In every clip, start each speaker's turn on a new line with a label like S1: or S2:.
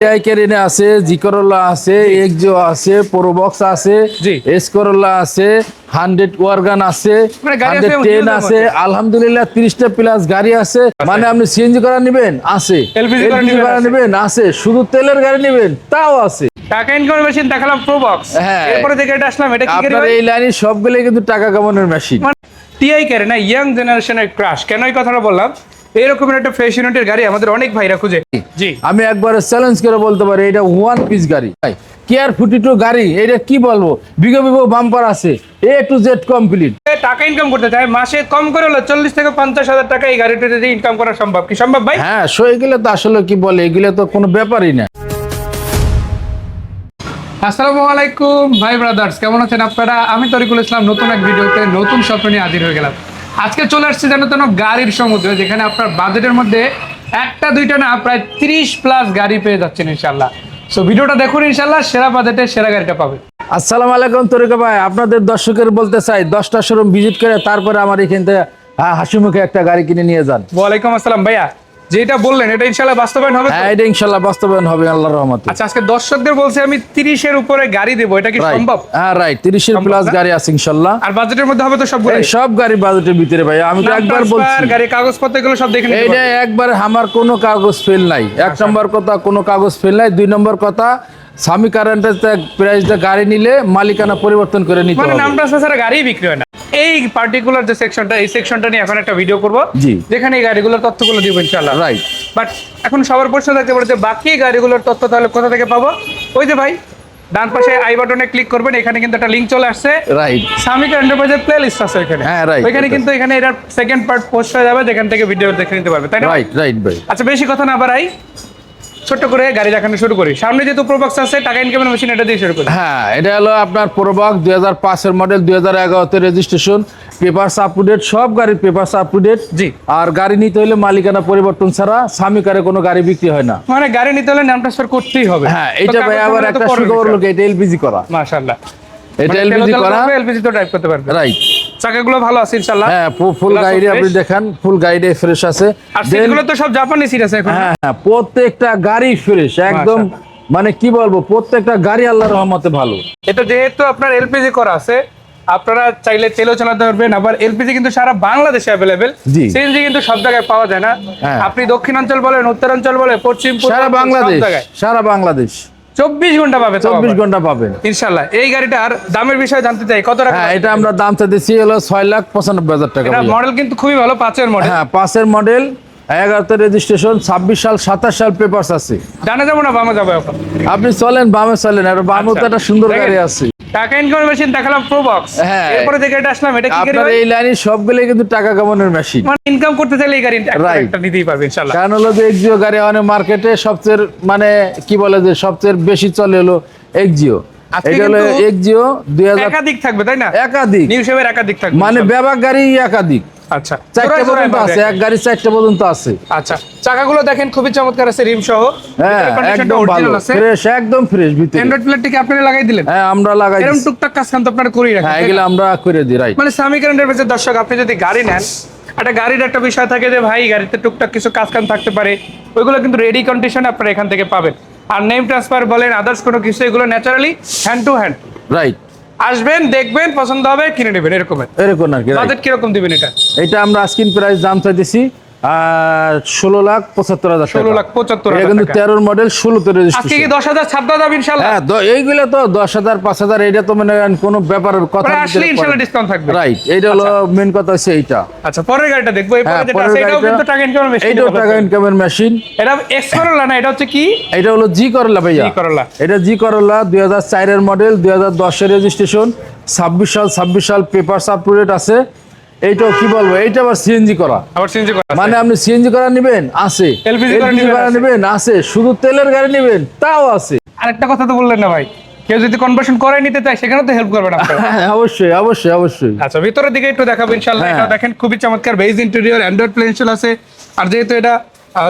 S1: AI আছে জি করোলা আছে আছে প্রোবক্স আছে
S2: জি।
S1: এস করোলা আছে হান্ড্রেড ওয়ারগান আছে
S2: মানে গাড়ি আছে
S1: টেন আলহামদুলিল্লাহ তিরিশটা প্লাস গাড়ি আছে। মানে আপনি সিএনজি করা নেবেন? আছে।
S2: করা নিবেন
S1: করা
S2: আছে।
S1: শুধু তেলের গাড়ি নেবেন? তাও আছে।
S2: টাকা ইনকামের মেশিন দেখালাম প্রোবক্স
S1: হ্যাঁ।
S2: এরপরে দেখে এটা আসলাম এটা কি
S1: আপনার এই লাইনে সবগুলোই কিন্তু টাকা কামানোর মেশিন
S2: টিআই ক্যারে না ইয়াং জেনারেশনের ক্রাশ কেন এই কথাটা বললাম? এরকমের একটা ফ্রেশ ইউনিটের গাড়ি আমাদের অনেক ভাইরা খুঁজে। জি।
S1: আমি একবারে চ্যালেঞ্জ করে বলতে পারি এটা ওয়ান পিস গাড়ি। কেয়ার ফুটি টু গাড়ি এটা কি বলব? বিগো বিগো বাম্পার আছে এ টু জেড কমপ্লিট
S2: এ টাকা ইনকাম করতে চায় মাসে কম করে হলো চল্লিশ থেকে পঞ্চাশ হাজার টাকা এই গাড়িটাতে দিয়ে ইনকাম করা সম্ভব কি সম্ভব ভাই?
S1: হ্যাঁ সো এগুলো তো আসলে কি বলে এগুলো তো কোনো ব্যাপারই না।
S2: আসসালামু আলাইকুম ভাই ব্রাদার্স কেমন আছেন আপনারা? আমি তরিকুল ইসলাম নতুন এক ভিডিওতে নতুন স্বপ্ন নিয়ে হাজির হয়ে গেলাম। আজকে চলে আসছে যেন তেন গাড়ির সমুদ্রে যেখানে আপনার বাজেটের মধ্যে একটা দুইটা না প্রায় ত্রিশ প্লাস গাড়ি পেয়ে যাচ্ছেন ইনশাল্লাহ সো ভিডিওটা দেখুন ইনশাল্লাহ সেরা বাজেটে সেরা গাড়িটা পাবেন।
S1: আসসালামু আলাইকুম তরিকা ভাই আপনাদের দর্শকের বলতে চাই দশটা শোরুম ভিজিট করে তারপরে আমার এখান থেকে হাসিমুখে হাসি মুখে একটা গাড়ি কিনে নিয়ে যান।
S2: ওয়ালাইকুম আসসালাম ভাইয়া। যেটা বললেন এটা ইনশাল্লাহ বাস্তবায়ন হবে?
S1: হ্যাঁ এটা ইনশাল্লাহ বাস্তবায়ন হবে আল্লাহর রহমতে।
S2: আচ্ছা আজকে দর্শকদের বলছি আমি তিরিশের উপরে গাড়ি দেবো এটা কি সম্ভব?
S1: হ্যাঁ রাইট তিরিশের
S2: এর
S1: প্লাস গাড়ি আছে ইনশাল্লাহ।
S2: আর বাজেটের মধ্যে হবে তো সব
S1: গাড়ি সব গাড়ি বাজেটের ভিতরে ভাই আমি তো একবার বলছি।
S2: গাড়ি কাগজপত্র এগুলো সব দেখে নিতে এটা
S1: একবার আমার কোনো কাগজ ফেল নাই। এক নম্বর কথা কোনো কাগজ ফেল নাই। দুই নম্বর কথা স্বামী কারেন্টের প্রাইস গাড়ি নিলে মালিকানা পরিবর্তন করে নিতে
S2: মানে নামটা ছাড়া গাড়ি বিক্রি হয় না। এই পার্টিকুলার যে সেকশনটা এই সেকশনটা নিয়ে এখন একটা ভিডিও করব। যেখানে এই গাড়িগুলোর তথ্যগুলো দিব ইনশাআল্লাহ।
S1: রাইট
S2: বাট এখন সবার প্রশ্ন থাকতে পারে যে বাকি গাড়িগুলোর তথ্য তাহলে কোথা থেকে পাবো? ওই যে ভাই ডান পাশে আই বাটনে ক্লিক করবেন এখানে কিন্তু একটা লিংক চলে আসছে।
S1: রাইট
S2: সামিকা এন্টারপ্রাইজের প্লে লিস্ট আছে এখানে
S1: হ্যাঁ,
S2: রাইট
S1: right.
S2: কিন্তু এখানে এটার সেকেন্ড পার্ট পোস্ট হয়ে যাবে যেখান থেকে ভিডিও দেখে নিতে পারবে তাই না?
S1: রাইট রাইট ভাই
S2: আচ্ছা বেশি কথা না বাড়াই। ছোট্ট করে গাড়ি দেখানো শুরু করি। সামনে যেহেতু প্রোবক্স আছে টাকা ইনকামের মেশিন এটা দিয়ে শুরু করি।
S1: হ্যাঁ এটা হলো আপনার দুই হাজার পাঁচের মডেল দুই হাজার এগারোতে registration papers up to date সব গাড়ির পেপারস আপ টু ডেট
S2: জি।
S1: আর গাড়ি নিতে হলে মালিকানা পরিবর্তন ছাড়া স্বামী কারে কোনো গাড়ি বিক্রি হয় না।
S2: মানে গাড়ি নিতে হলে নাম ট্রান্সফার করতেই হবে।
S1: হ্যাঁ এটা ভাই আবার একটা সুখবর লোক এটা এলপিজি করা।
S2: মাশাআল্লাহ।
S1: এটা এলপিজি করা।
S2: এলপিজি তো ড্রাইভ করতে পারবে
S1: রাইট
S2: চাকাগুলো ভালো আছে ইনশাআল্লাহ।
S1: হ্যাঁ ফুল আপনি। দেখান ফুল ফ্রেশ আছে।
S2: আর সিটগুলো তো সব জাপানি সিট আছে এখন
S1: হ্যাঁ হ্যাঁ প্রত্যেকটা গাড়ি ফ্রেশ একদম মানে কি বলব প্রত্যেকটা গাড়ি আল্লাহর রহমতে ভালো।
S2: এটা যেহেতু আপনার এলপিজি করা আছে আপনারা চাইলে তেলও চালাতে পারবেন আবার এলপিজি কিন্তু সারা বাংলাদেশে অ্যাভেলেবেল। সিএনজি কিন্তু সব জায়গায় পাওয়া যায় না।
S1: হ্যাঁ।
S2: আপনি দক্ষিণাঞ্চল বলেন উত্তরাঞ্চল বলেন পশ্চিম
S1: সারা বাংলাদেশ সারা বাংলাদেশ।
S2: চব্বিশ ঘণ্টা পাবে
S1: চব্বিশ ঘণ্টা পাবেন
S2: ইনশাল্লাহ। এই গাড়িটার দামের বিষয়ে জানতে চাই কত টাকা
S1: হ্যাঁ এটা আমরা দাম চাইতেছি হলো ছয় লাখ পঁচানব্বই হাজার টাকা
S2: মডেল কিন্তু খুবই ভালো পাঁচের মডেল
S1: হ্যাঁ পাঁচের মডেল এগারোতে রেজিস্ট্রেশন ছাব্বিশ সাল সাতাশ সাল পেপার্স আছে।
S2: ডানে যাব না বামে যাব
S1: আপনি চলেন বামে চলেন আর বামে তো। একটা সুন্দর গাড়ি আছে।
S2: টাকা ইনকামের মেশিন দেখালাম প্রোবক্স
S1: হ্যাঁ।
S2: এরপরে যে গাড়িটা আসলাম এটা কি গাড়ি
S1: আপনার এই লাইনে সবগুলোই কিন্তু টাকা কামানোর মেশিন
S2: মানে ইনকাম করতে চাইলে এই গাড়ি একটা নিতেই পারবে ইনশাআল্লাহ।
S1: কারণ হলো যে এক্সিও গাড়ি অনেক মার্কেটে সবচেয়ে মানে কি বলে যে সবচেয়ে বেশি চলে হলো এক্সিও
S2: একাধিক থাকবে তাই না?
S1: একাধিক।
S2: নিউ একাধিক থাকবে
S1: মানে ব্যবহার গাড়ি একাধিক।
S2: আচ্ছা
S1: চারটে
S2: জোড়ায় জোড়ায়
S1: পর্যন্ত আছে এক গাড়ি চারটে পর্যন্ত আছে।
S2: আচ্ছা চাকাগুলো দেখেন খুবই চমৎকার আছে রিম সহ।
S1: হ্যাঁ একদম ভালো ফ্রেশ একদম ফ্রেশ ভিতরে।
S2: অ্যান্ড্রয়েড প্লেটটি আপনারা লাগাই দিলেন?
S1: হ্যাঁ আমরা লাগাই
S2: এরকম টুকটাক কাজ কাম তো আপনারা করেই রাখেন
S1: হ্যাঁ এগুলো আমরা করে দিই রাইট
S2: মানে স্বামী কারেন্টের দর্শক আপনি যদি গাড়ি নেন একটা গাড়ির একটা বিষয় থাকে যে ভাই গাড়িতে টুকটাক কিছু কাজ কাম থাকতে পারে। ওইগুলো কিন্তু রেডি কন্ডিশনে আপনারা এখান থেকে পাবেন। আর নেম ট্রান্সফার বলেন আদার্স কোনো কিছু এগুলো naturally hand to hand
S1: right
S2: আসবেন দেখবেন পছন্দ হবে কিনে নেবেন এরকম।
S1: এরকম আর কি।
S2: বাজেট কীরকম দিবেন এটা?
S1: এটা আমরা আস্কিন প্রাইস দাম চাইতেছি। আর ষোলো লাখ পঁচাত্তর হাজার
S2: ষোলো লাখ পঁচাত্তর
S1: এটা কিন্তু তেরোর মডেল ষোলোতে রেজিস্ট্রেশন
S2: দশ হাজার ছাড় দেওয়া যাবে ইনশাল্লাহ।
S1: হ্যাঁ এইগুলো তো দশ হাজার পাঁচ হাজার এটা তো মানে কোনো ব্যাপারের কথা
S2: আসলে ইনশাল্লাহ ডিসকাউন্ট থাকবে।
S1: রাইট এইটা হলো মেন কথা হচ্ছে এইটা।
S2: আচ্ছা পরের গাড়িটা দেখব। এই
S1: হ্যাঁ
S2: এটাও কিন্তু টাকা ইনকামের মেশিন
S1: এইটাও টাকা ইনকামের মেশিন
S2: এটা এক্স করলা না এটা হচ্ছে কি?
S1: এটা হলো জি করলা ভাইয়া।
S2: জি করলা।
S1: এটা জি করলা দুই হাজার চারের মডেল দুই হাজার দশের রেজিস্ট্রেশন ছাব্বিশ সাল ছাব্বিশ সাল পেপার ডেট আছে। এইটাও কি বলব? এইটা আবার সিএনজি করা।
S2: আবার সিএনজি করা
S1: মানে আপনি সিএনজি করা নেবেন? আছে।
S2: এলপিজি করা নিবেন আছে।
S1: শুধু তেলের গাড়ি নেবেন তাও আছে।
S2: আরেকটা কথা তো বললেন না ভাই। কেউ যদি কনভার্সন করে নিতে চায় সেখানে তো হেল্প করবেন আপনারা।
S1: হ্যাঁ অবশ্যই অবশ্যই অবশ্যই।
S2: আচ্ছা ভিতরের দিকে একটু দেখাবো ইনশাআল্লাহ।
S1: হ্যাঁ।
S2: এটা দেখেন খুবই চমৎকার। বেজ ইন্টেরিয়র অ্যান্ড্রয়েড প্লেনশিল আছে। আর যেহেতু এটা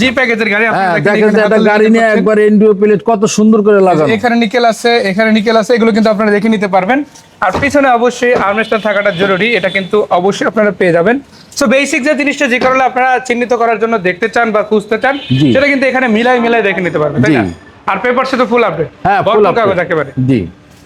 S2: জি প্যাকেজের গাড়ি
S1: হ্যাঁ
S2: দেখেন
S1: একটা গাড়ি নিয়ে একবার এনডিও প্লেট কত সুন্দর করে লাগানো।
S2: এখানে নিকেল আছে এখানে নিকেল আছে এগুলো কিন্তু আপনারা দেখে নিতে পারবেন। আর পিছনে অবশ্যই আর্মরেস্টার থাকাটা জরুরি এটা কিন্তু অবশ্যই আপনারা পেয়ে যাবেন। সো বেসিক যে জিনিসটা যে কারণে আপনারা চিহ্নিত করার জন্য দেখতে চান বা খুঁজতে চান সেটা কিন্তু এখানে মিলাই মিলাই দেখে নিতে পারবেন তাই না? আর পেপারসে তো ফুল আপডেট
S1: হ্যাঁ ফুল
S2: কাগজ একেবারে।
S1: জি।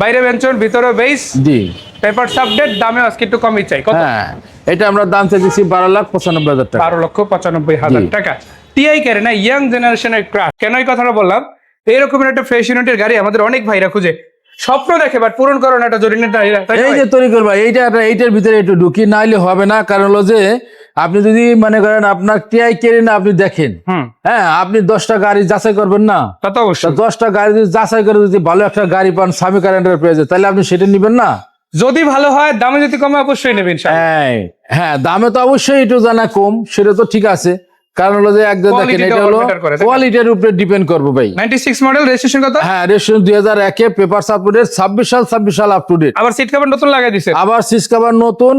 S2: বাইরে বেঞ্চন ভিতরে বেস
S1: জি।
S2: পেপারস আপডেট দামে আজকে একটু কমই চাই। কত?
S1: হ্যাঁ এটা আমরা দাম চাইছি বারো লাখ পঁচানব্বই হাজার টাকা।
S2: বারো লক্ষ পঁচানব্বই হাজার টাকা। টিআই কারে না ইয়াং জেনারেশনের ক্রাশ কেন এই কথাটা বললাম? এইরকমের একটা ফ্রেশ ইউনিটের গাড়ি আমাদের অনেক ভাইরা খুঁজে। স্বপ্ন দেখে বাট পূরণ করো না একটা জরিনের তাই তাই না
S1: এই? যে তরিকুল ভাই এইটা এইটার ভিতরে একটু ঢুকি নাইলে হবে না কারণ হলো যে আপনি যদি মনে করেন আপনার টিআই কেড়ে না আপনি দেখেন। হ্যাঁ আপনি দশটা গাড়ি যাচাই করবেন না।
S2: তা তো অবশ্যই।
S1: দশটা গাড়ি যদি যাচাই করে যদি ভালো একটা গাড়ি পান স্বামী কারেন্টের পেয়েছে তাহলে আপনি সেটা নিবেন না।
S2: যদি ভালো হয় দামে যদি কমে অবশ্যই নেবেন
S1: হ্যাঁ হ্যাঁ দামে তো অবশ্যই একটু জানা কম সেটা তো ঠিক আছে। কারণ হলো যে একদম দেখেন এটা হলো? কোয়ালিটির উপরে ডিপেন্ড করব ভাই।
S2: নাইনটি সিক্স মডেল রেজিস্ট্রেশন কত?
S1: হ্যাঁ রেশন দুই হাজার একে পেপার সাপোর্টের ছাব্বিশ সাল ছাব্বিশ সাল আপ টু ডেট
S2: আবার সিট কভার নতুন লাগাই দিছে।
S1: আবার সিস কাভার নতুন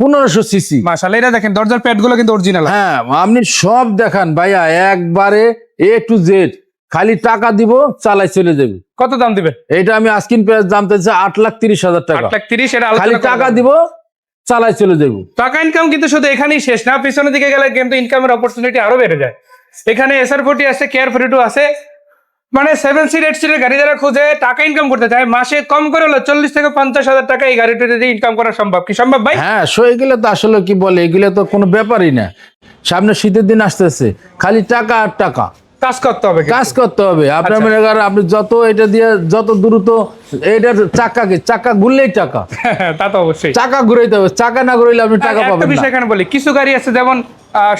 S1: পনেরোশো সিসি
S2: মাশাআল্লাহ এটা দেখেন দরজার প্যাডগুলো কিন্তু অরিজিনাল
S1: হ্যাঁ আপনি সব দেখান ভাইয়া একবারে এ টু জেড খালি টাকা দিব চালাই চলে যাবে।
S2: কত দাম দিবেন?
S1: এটা আমি আস্কিন প্রাইস দাম চাইছি আট লাখ তিরিশ হাজার টাকা।
S2: আট লাখ তিরিশ এটা
S1: খালি টাকা দিব চালাই চলে যাব
S2: টাকা ইনকাম কিন্তু শুধু এখানেই শেষ না পিছনের দিকে গেলে কিন্তু ইনকামের অপরচুনিটি আরও বেড়ে যায়। এখানে এসআর ফোর্টি আছে কেয়ার ফোর্টি টু আছে। মানে সেভেন সিট এইট সিটের গাড়ি যারা খুঁজে টাকা ইনকাম করতে চায় মাসে কম করে হলো চল্লিশ থেকে পঞ্চাশ হাজার টাকা এই গাড়িটিতে দিয়ে ইনকাম করা সম্ভব। কি সম্ভব ভাই?
S1: হ্যাঁ সো এগুলো তো আসলে কি বলে এগুলো তো কোনো ব্যাপারই না। সামনে শীতের দিন আসতেছে খালি টাকা আর টাকা।
S2: কাজ করতে হবে
S1: কাজ করতে হবে। আপনার
S2: আচ্ছা।
S1: মনে করেন আপনি যত এটা দিয়ে যত দ্রুত এটার চাকাকে চাকা ঘুরলেই টাকা
S2: তা তো অবশ্যই।
S1: চাকা ঘুরাইতে হবে। চাকা না ঘুরাইলে আপনি টাকা পাবেন
S2: বিষয় এখানে বলি। কিছু গাড়ি আছে যেমন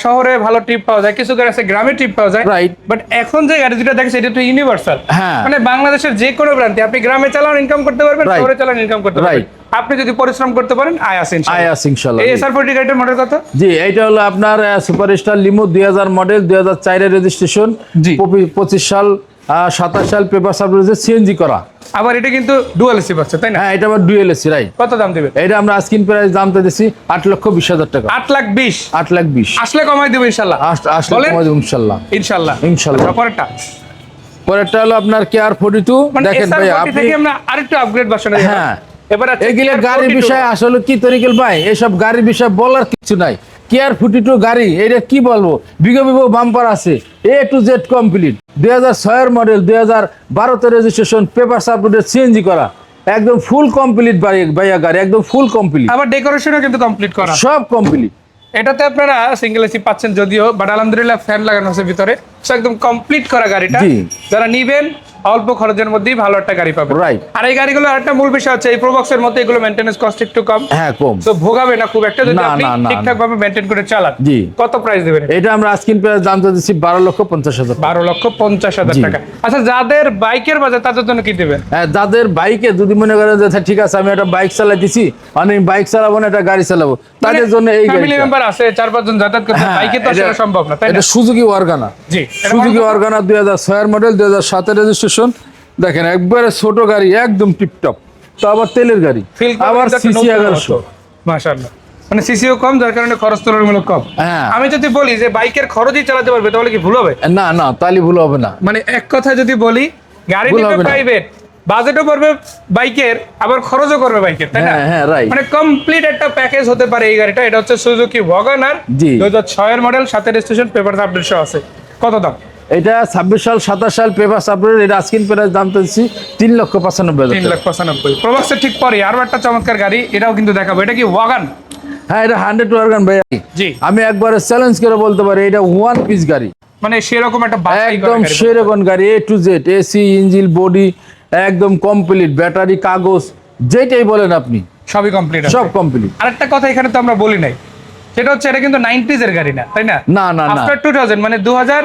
S2: শহরে ভালো ট্রিপ পাওয়া যায় কিছু গাড়ি আছে গ্রামে ট্রিপ পাওয়া যায়।
S1: রাইট
S2: বাট এখন যে গাড়ি দুটো দেখছে এটা তো ইউনিভার্সাল
S1: হ্যাঁ।
S2: মানে বাংলাদেশের যে কোনো প্রান্তে আপনি গ্রামে চালান ইনকাম করতে পারবেন শহরে চালান ইনকাম করতে পারবেন. আপনি যদি পরিশ্রম করতে পারেন আয় আসেন
S1: আয়াস ইনশাল্লাহ
S2: এই এসআর ফোর্টি গাড়িটার মডেল কত?
S1: জি এইটা হলো আপনার সুপার স্টার লিমো দুই হাজার মডেল দুই হাজার চারের রেজিস্ট্রেশন
S2: জি।
S1: পঁচিশ সাল সাতাশ সাল পেপার সাবজেক্ট সিএনজি করা।
S2: আবার এটা কিন্তু ডুয়াল এসি পাচ্ছে তাই না?
S1: হ্যাঁ এটা আবার ডুয়েল এসি রাইট
S2: কত দাম দিবেন?
S1: এটা আমরা স্ক্রিন প্রাইস দাম দিয়েছি আট লক্ষ বিশ হাজার টাকা।
S2: আট লাখ বিশ।
S1: আট লাখ বিশ।
S2: আসলে কমাই দেবো ইনশাল্লাহ
S1: আস- আসলে কমাই দেবো ইনশাল্লাহ
S2: ইনশাল্লাহ
S1: ইনশাল্লাহ।
S2: আচ্ছা, পরেরটা।
S1: পরেরটা হলো আপনার টু
S2: মানে
S1: দেখেন ভাই আপনি
S2: থেকে আমরা আরেকটু আপগ্রেড ভার্সনে
S1: হ্যাঁ।
S2: এবার
S1: এগুলো গাড়ির বিষয়ে আসলে কি তরিকেল ভাই? এসব গাড়ির বিষয়ে বলার কিছু নাই। কেয়ার ফুটি টু গাড়ি এটা কি বলব? বিগো বিগো বাম্পার আছে। এ টু জেড কমপ্লিট দুই হাজার ছয়ের মডেল দুই হাজার বারোতে রেজিস্ট্রেশন পেপার সাপোর্টের সিএনজি করা। একদম ফুল কমপ্লিট ভাইয়া গাড়ি একদম ফুল কমপ্লিট
S2: আবার ডেকোরেশনও কিন্তু কমপ্লিট করা।
S1: সব কমপ্লিট
S2: এটাতে আপনারা সিঙ্গেল এসি পাচ্ছেন যদিও বাট আলহামদুলিল্লাহ ফ্যান লাগানো আছে ভিতরে। একদম কমপ্লিট করা গাড়িটা। যারা নিবেন অল্প খরচের মধ্যেই ভালো একটা গাড়ি পাবেন
S1: Right.
S2: আর এই গাড়িগুলো আরেকটা মূল বিষয় হচ্ছে এই প্রোবক্সের মধ্যে এগুলো মেনটেন্যান্স কস্ট একটু কম।
S1: হ্যাঁ কম।
S2: তো ভোগাবে না খুব একটা যদি আপনি ঠিকঠাক ভাবে মেনটেন করে চালান।
S1: জি।
S2: কত প্রাইস দেবেন
S1: এটা? আমরা স্ক্রিন প্রাইস দাম দিচ্ছি বারো লক্ষ পঞ্চাশ হাজার টাকা।
S2: বারো লক্ষ পঞ্চাশ হাজার টাকা। আচ্ছা যাদের বাইকের বাজার তাদের জন্য কি দেবেন?
S1: হ্যাঁ যাদের বাইকে যদি মনে করেন যে আচ্ছা, ঠিক আছে আমি একটা বাইক চালাইতেছি আমি বাইক চালাবো না একটা গাড়ি চালাবো। তাদের জন্য এই
S2: ফ্যামিলি মেম্বার আছে চার পাঁচজন যাতায়াত করতে
S1: হ্যাঁ,
S2: বাইকে তো
S1: এটা-
S2: সম্ভব না তাই
S1: এটা সুজুকি ওয়ার্গানা
S2: জি
S1: সুজুকি ওয়ার্গানা দুই হাজার ছয়ের মডেল দুই হাজার সাতের রেজিস্ট্রেশন দেখেন একবারে ছোট গাড়ি একদম টিপটপ তো আবার তেলের গাড়ি আবার সিসি
S2: নতুন
S1: এগারোশো।
S2: মতো। মাশাআল্লাহ। মানে সিসিও কম যার কারণে খরচ তুলনামূলক কম।
S1: হ্যাঁ।
S2: আমি যদি বলি যে বাইকের খরচই চালাতে পারবে তাহলে কি ভুল হবে?
S1: না না তাহলে ভুল হবে না।
S2: মানে এক কথা যদি বলি গাড়ি প্রাইভেট বাজেটও পড়বে বাইকের আবার খরচও করবে বাইকের তাই না?
S1: হ্যাঁ, হ্যাঁ,
S2: মানে কমপ্লিট একটা প্যাকেজ হতে পারে এই গাড়িটা এটা হচ্ছে সুজুকি ওয়াগনার। দুই হাজার ছয়ের মডেল সাথে রেজিস্ট্রেশন পেপার আপডেট সহ আছে। কত দাম?
S1: এটা ছাব্বিশ সাল সাতাশ সাল পেপার সাপোর্ট এটা স্ক্রিন প্রাইস দাম দিচ্ছি তিন লক্ষ পঁচানব্বই
S2: তিন। লাখ পঁচানব্বই। প্রবাক্সের ঠিক পরে আরও একটা চমৎকার গাড়ি এটাও কিন্তু দেখাবো। এটা কি ওয়াগান
S1: হ্যাঁ এটা হান্ড্রেড ওয়ার্গান ভাই
S2: জি।
S1: আমি একবার চ্যালেঞ্জ করে বলতে পারি এটা ওয়ান পিস গাড়ি।
S2: মানে সেরকম একটা
S1: একদম। সেরকম গাড়ি A to Z AC engine body একদম কমপ্লিট ব্যাটারি কাগজ যেটাই বলেন আপনি।
S2: সবই কমপ্লিট
S1: সব কমপ্লিট
S2: আরেকটা কথা এখানে তো আমরা বলি নাই। সেটা হচ্ছে এটা কিন্তু নাইনটিজ এর গাড়ি না তাই না?
S1: না না না।
S2: আফটার টু থাউজেন্ড মানে দু হাজার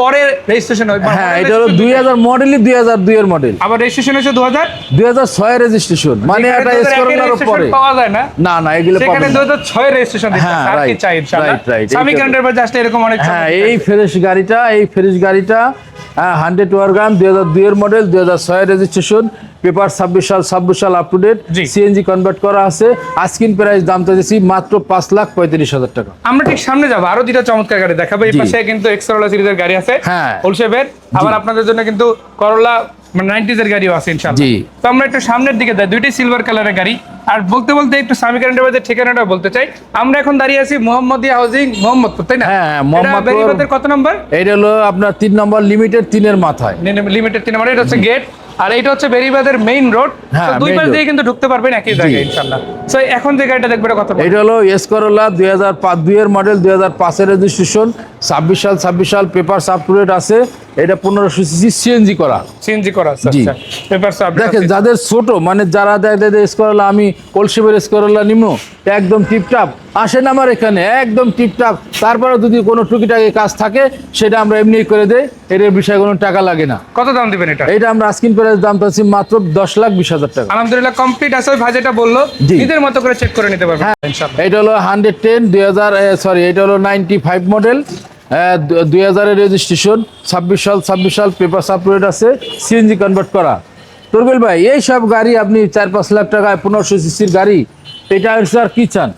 S2: পরে রেজিস্ট্রেশন হয়
S1: হ্যাঁ এটা হলো দুই হাজার মডেলই দুই হাজার দুই এর মডেল
S2: আবার রেজিস্ট্রেশন হয়েছে দু হাজার
S1: দুই হাজার ছয় রেজিস্ট্রেশন মানে এটা স্করনার পরে।
S2: পাওয়া যায় না।
S1: না না এগুলো
S2: সেখানে
S1: পাবেন
S2: দু
S1: না।
S2: হাজার ছয় রেজিস্ট্রেশন
S1: হ্যাঁ,
S2: আর কি চাই ইনশাআল্লাহ? স্বামী
S1: এইটা তো।
S2: ক্যান্ডের বাজে আসলে এরকম অনেক
S1: হ্যাঁ এই ফ্রেশ গাড়িটা এই ফ্রেশ গাড়িটা হান্ড্রেড ওয়ার্গান দুই হাজার দুই এর মডেল দুই হাজার ছয় রেজিস্ট্রেশন পেপার ছাব্বিশ সাল ছাব্বিশ সাল up to date CNG convert করা আছে। আস্কিন প্রাইস দাম চাইছি মাত্র পাঁচ লাখ পঁয়ত্রিশ হাজার টাকা।
S2: আমরা ঠিক সামনে যাব আরও দুটা চমৎকার গাড়ি দেখাবো। এই পাশে কিন্তু এক্সরোলা সিরিজের গাড়ি আছে
S1: হ্যাঁ।
S2: হোলসেপের আবার আপনাদের জন্য কিন্তু করলা মানে নাইনটিজ এর গাড়িও আছে ইনশাআল্লাহ।
S1: জি।
S2: তো আমরা একটু সামনের দিকে যাই দুইটি সিলভার কালারের গাড়ি। আর বলতে বলতে একটু স্বামী কারেন্টের ঠিকানাটা বলতে চাই। আমরা এখন দাঁড়িয়ে আছি মোহাম্মদিয়া হাউজিং মোহাম্মদপুর তাই না?
S1: হ্যাঁ, হ্যাঁ,
S2: এটা
S1: মোহাম্মদপুর।
S2: কত নম্বর?
S1: এইটা হলো আপনার তিন নম্বর লিমিটেড তিনের মাথায়।
S2: লিমিটেড তিন নম্বর এটা হচ্ছে গেট আর এটা হচ্ছে বেরিবাদের মেইন রোড দুই পাশ দিয়ে কিন্তু ঢুকতে পারবেন একই জায়গায় ইনশাআল্লাহ। সো এখন যে গাড়িটা দেখবে এটা কত
S1: এটা হলো এস করোলা দুই হাজার পাঁচ দুইয়ের মডেল দুই হাজার পাঁচের রেজিস্ট্রেশন ছাব্বিশ সাল ছাব্বিশ সাল পেপার আপ আছে। এটা পনেরোশো সিসি সিএনজি করা।
S2: সিএনজি করা। আচ্ছা সাব
S1: দেখেন যাদের ছোট মানে যারা এস আমি কলসিবের এস করলা নিমো। একদম টিপটাপ আসেন আমার এখানে একদম টিপটাপ তারপরে যদি কোনো টুকিটাকি কাজ থাকে সেটা আমরা এমনি করে দেই। এর বিষয়ে কোনো টাকা লাগে না।
S2: কত দাম দিবেন এটা?
S1: এটা আমরা আস্কিন প্রাইস দাম পাচ্ছি মাত্র দশ লাখ বিশ হাজার টাকা।
S2: আলহামদুলিল্লাহ কমপ্লিট আছে। ওই ভাই যেটা বলল। নিজের মতো করে চেক করে নিতে পারবেন। ইনশাআল্লাহ
S1: এটা হলো হান্ড্রেড টেন দুই হাজার সরি এটা হলো নাইনটি ফাইভ মডেল দুই হাজারের রেজিস্ট্রেশন ছাব্বিশ সাল ছাব্বিশ সাল পেপার সাপোর্ট আছে সিএনজি কনভার্ট করা। তরবিল ভাই, এই সব গাড়ি আপনি চার, পাঁচ লাখ টাকায় পনেরোশো সিসির গাড়ি, এটা হচ্ছে আর কি চান?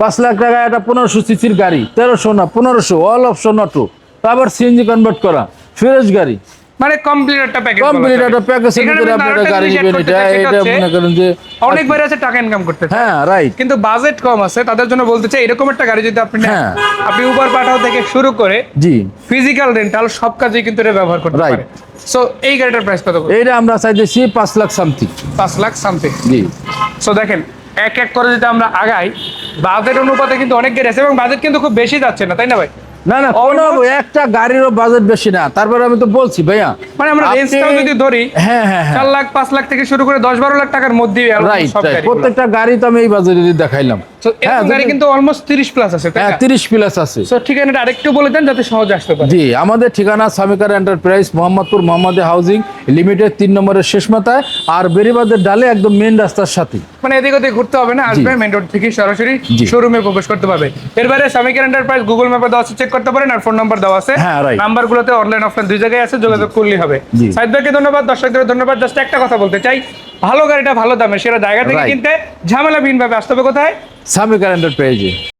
S1: পাঁচ লাখ টাকায় একটা পনেরোশো সিসির গাড়ি, তেরোশো না, পনেরোশো অল অপশন অটো তারপর সিএনজি কনভার্ট করা, ফ্রেশ গাড়ি।
S2: মানে কমপ্লিট একটা প্যাকেজ
S1: কমপ্লিট একটা প্যাকেজের ভিতরে আপনি একটা গাড়ি নেবেন এটা এটা মনে করেন যে
S2: অনেক বাইরে আছে টাকা ইনকাম করতে
S1: হ্যাঁ রাইট
S2: কিন্তু বাজেট কম আছে তাদের জন্য বলতে চাই এরকম একটা গাড়ি যদি আপনি
S1: হ্যাঁ।
S2: আপনি উবার পাঠাও থেকে শুরু করে
S1: জি।
S2: ফিজিক্যাল রেন্টাল সব কাজেই কিন্তু এটা ব্যবহার করতে
S1: Right.
S2: পারে। সো এই গাড়িটার প্রাইস কত
S1: এইটা আমরা চাইতেছি পাঁচ লাখ সামথিং
S2: পাঁচ লাখ সামথিং
S1: জি।
S2: সো দেখেন এক এক করে যদি আমরা আগাই বাজেট অনুপাতে কিন্তু অনেক গাড়ি আছে এবং বাজেট কিন্তু খুব বেশি যাচ্ছে না তাই না ভাই?
S1: না না কোনো একটা গাড়িরও বাজেট বেশি না। তারপরে আমি তো বলছি ভাইয়া।
S2: মানে আমরা রেঞ্জটাও যদি ধরি
S1: হ্যাঁ হ্যাঁ হ্যাঁ।
S2: লাখ পাঁচ লাখ থেকে শুরু করে দশ বারো লাখ টাকার গাড়ি
S1: প্রত্যেকটা গাড়ি তো আমি এই বাজারে দেখাইলাম। হ্যাঁ জি আমাদের ঠিকানা সামিকার এন্টারপ্রাইজ মোহাম্মদপুর মোহাম্মদে হাউজিং লিমিটেড তিন নম্বরের শেষ মাথায় আর বেরিবাদের ডালে একদম মেন রাস্তার সাথে।
S2: মানে এদিক ওদিক ঘুরতে হবে না আসবে মেন রোড থেকে সরাসরি
S1: জি।
S2: শোরুমে প্রবেশ করতে পারবে। সামিকের এন্টারপ্রাইজ গুগল ম্যাপে দেওয়া আছে চেক করতে পারেন আর ফোন নাম্বার দেওয়া আছে।
S1: হ্যাঁ, right.
S2: নাম্বারগুলোতে অনলাইন অফলাইন দুই জায়গায় আছে যোগাযোগ করলেই হবে।
S1: জি।
S2: সাইদ ভাইকে ধন্যবাদ দর্শকদের ধন্যবাদ। জাস্ট একটা কথা বলতে চাই ভালো গাড়িটা ভালো দামে সেটা জায়গা থেকে কিনতে ঝামেলা বিহীন ভাবে আসতে হবে কোথায়?
S1: সামিকার এন্টারপ্রাইজে